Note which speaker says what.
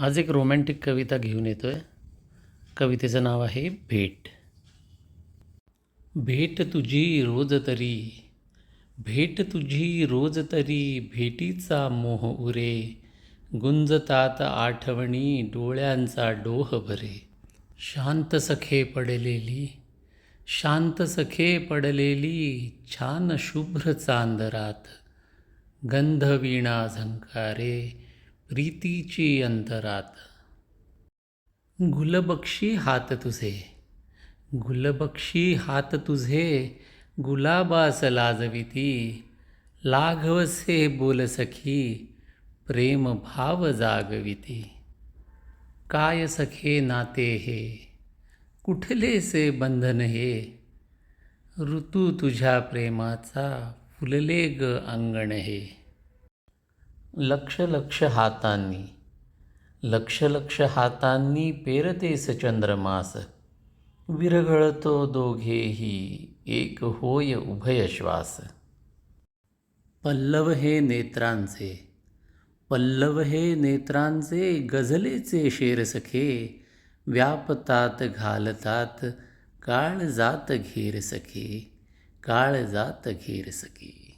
Speaker 1: आज एक रोमॅन्टिक कविता घेऊन येतो आहे कवितेचं नाव आहे भेट. भेट तुझी रोज तरी भेट तुझी रोज तरी भेटीचा मोह उरे गुंजतात आठवणी डोळ्यांचा डोह भरे. शांत सखे पडलेली शांत सखे पडलेली छान शुभ्र चांदरात गंधवीणा झंकारे प्रीतीची अंतरात. गुलबक्षी हात तुझे. गुलबक्षी हात तुझे. गुलाबास लाजविती लाघवसे बोल सखी. प्रेम भाव जागविती काय सखे नाते हे? कुठले से बंधन हे? ऋतू तुझ्या प्रेमाचा फुलले ग अंगण हे. लक्ष लक्ष हातांनी. लक्ष लक्ष हातांनी पेरतेस चंद्रमास. विरघळतो दोघेही एक होय उभय श्वास. पल्लव हे नेत्रांचे पल्लव हे नेत्रांचे गझलेचे शेरसखे व्यापतात घालतात काळ जात घेर सखे काळ जात घेर सखे